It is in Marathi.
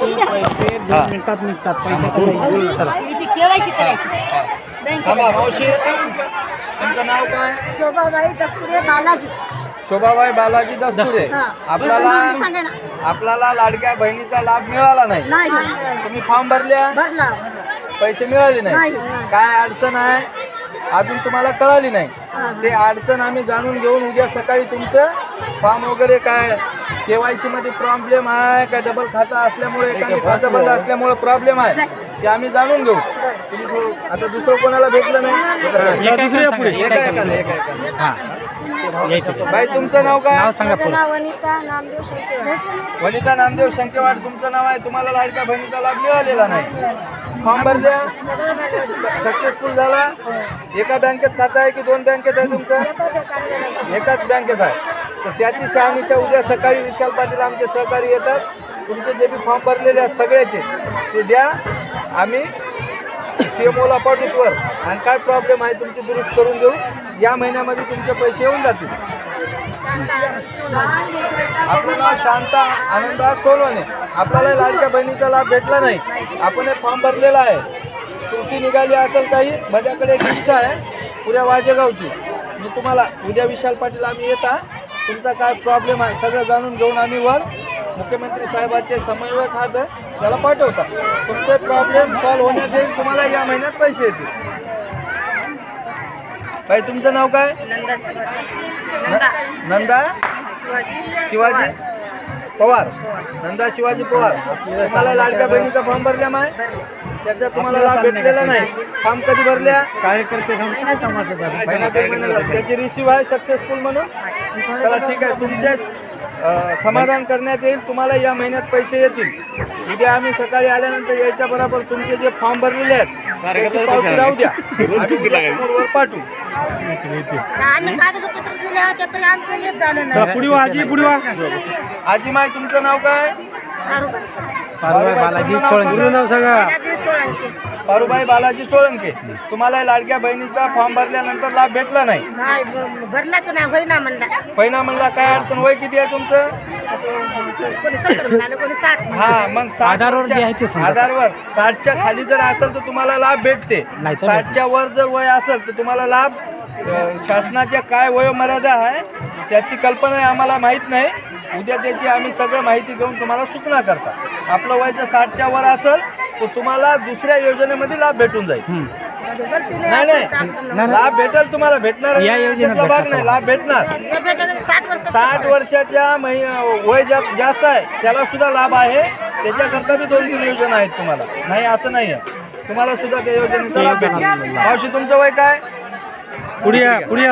पैसे दोन हा. मिनिटात निघतात पैशाचं नाव काय? शोभाबाई दस्तुरे बालाजी. शोभाबाई बालाजी दस्तुरे. आपल्याला आपल्याला लाडक्या बहिणीचा लाभ मिळाला नाही. नाही. तुम्ही फॉर्म भरल्या? भरला. पैसे मिळाले नाही. नाही. काय अडचण आहे? अजून तुम्हाला कळाली नाही. ते अडचण आम्ही जाणून घेऊन उद्या सकाळी तुमचं फॉर्म वगैरे काय केवायसी मध्ये प्रॉब्लेम आहे. काय डबल खाता असल्यामुळे एखादी खातं बंद असल्यामुळे प्रॉब्लेम आहे. ते आम्ही जाणून घेऊ. तुम्ही थोडं- आता दुसरं कोणाला भेटलं नाही? एका एका पुढे एका एकाला एका एकाला. हा. यायचं. बाई तुमचं नाव काय? नाव सांगा पुढे. वनिता नामदेव शेळके. वनिता नामदेव शंकेवाड तुमचं नाव आहे. तुम्हाला लाडक्या बहिणीचा लाभ मिळालेला नाही. फॉर्म भरल्या सक्सेसफुल झाला? एका बँकेत खातं आहे की दोन बँकेत आहे तुमचं? एकाच बँकेत आहे. तर त्याची शहानिशा उद्या सकाळी विशाल पाटील आमचे सहकारी येतात. तुमचे जे बी फॉर्म भरलेले आहेत सगळ्याचे ते द्या. आम्ही सी एम ओला पाठवतवर आणि काय प्रॉब्लेम आहे तुमची दुरुस्त करून देऊ या महिन्यामध्ये तुमचे पैसे येऊन जातील. आपलं नाव शांता आनंदा सोनवणे आपल्याला लाडक्या बहिणीचा लाभ भेटला नाही. आपण हे फॉर्म भरलेला आहे. त्रुटी निघाली असेल काही माझ्याकडे एक लिस्ट आहे. पुऱ्या वाजेगावची. मी तुम्हाला उद्या विशाल पाटील आम्ही येता. तुमचा काय प्रॉब्लेम आहे सगळं जाणून घेऊन आम्ही वर मुख्यमंत्री साहेबांचे समन्वयक हात त्याला पाठवता. तुमचे प्रॉब्लेम सॉल्व्ह होण्यात येईल तुम्हाला या महिन्यात पैसे येतील. बाई तुमचं नाव काय? न- नंदा? शिवाजी? पवार नंदा शिवाजी पवार. तुम्हाला लाडक्या बहिणीचा फॉर्म भरल्या माय? त्याचा तुम्हाला लाभ भेटलेला नाही. फॉर्म कधी भरल्या? कार्यकर्ते. त्याची रिसिव्ह आहे सक्सेसफुल म्हणून. चला ठीक आहे. तुमचे अं, समाधान करण्यात येईल तुम्हाला या महिन्यात पैसे येतील. उद्या आम्ही सकाळी आल्यानंतर यायच्या बरोबर तुमचे जे फॉर्म भरलेले आहेत त्याची पावती राहू द्या. पाठवू. आम्ही कागदपत्र दिले होते तरी आमचं येत झालं चला, पुढे वा आजी पुढे वा आजी माय तुमचं नाव काय? पारुबाई बालाजी सोळंकी. पूर्ण नाव सांगा. नाही पारुबाई बालाजी सोळंके. तुम्हाला लाडक्या बहिणीचा फॉर्म भरल्यानंतर लाभ भेटला नाही? भरलाच नाही होईना म्हणला. पहिला म्हणला काय अडचण वय किती आहे तुमचं? कोणी सत्तर म्हणाले कोणी साठ हा मग आधारवर जे आहे ते वर्षा- सांगा. आधारवर. साठच्या खाली जर असेल तर तुम्हाला लाभ भेटते. नाही तर साठच्या वर जर वय असेल तर तुम्हाला लाभ अ, शासनाच्या काय वयोमर्यादा आहे त्याची कल्पना आम्हाला माहीत नाही. उद्या त्याची आम्ही सगळं माहिती घेऊन तुम्हाला सूचना करता आपलं वय जर साठच्या वर असेल तर तुम्हाला दुसऱ्या योजनेमध्ये लाभ भेटून जाईल. नाही नाही. लाभ भेटेल तुम्हाला. भेटणार या योजनेत भाग. नाही. लाभ भेटणार. साठ वर्ष साठ वर्षाच्या वय जा- जास्त आहे त्याला सुद्धा लाभ आहे. त्याच्याकरता बी दोन तीन योजना आहेत तुम्हाला. नाही असं नाही आहे तुम्हाला सुद्धा त्या योजनेचा लाभ भेटणार. मावशी तुमचं वय काय? पुढे पुढे